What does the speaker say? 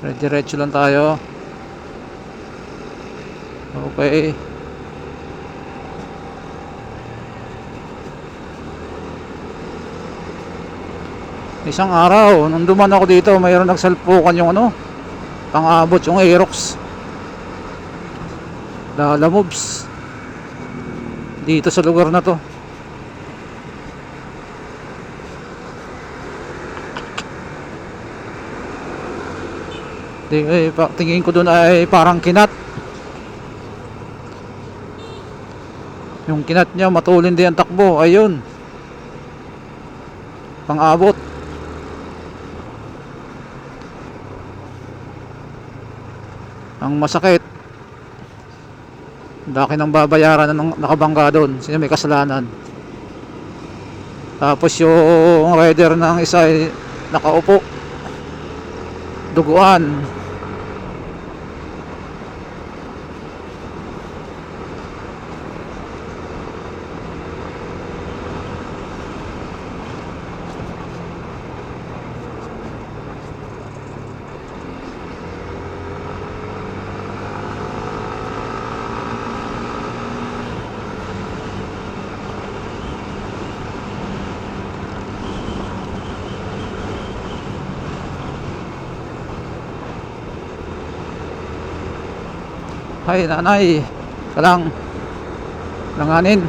Diretso lang tayo. Okay. Isang araw, nung duman ako dito, mayroon nagsalpukan yung ano, pang-abot yung Aerox. Lala moves. Dito sa lugar na to. Di, eh, tingin ko doon ay parang kinat. Yung kinat niya matulin din ang takbo. Ayun. Pang-abot. Ang masakit. Daki ng babayaran ng nakabangga doon. Sino may kasalanan. Tapos yung rider ng isa ay nakaupo. Duguan. Hay nanay, kalang langanin.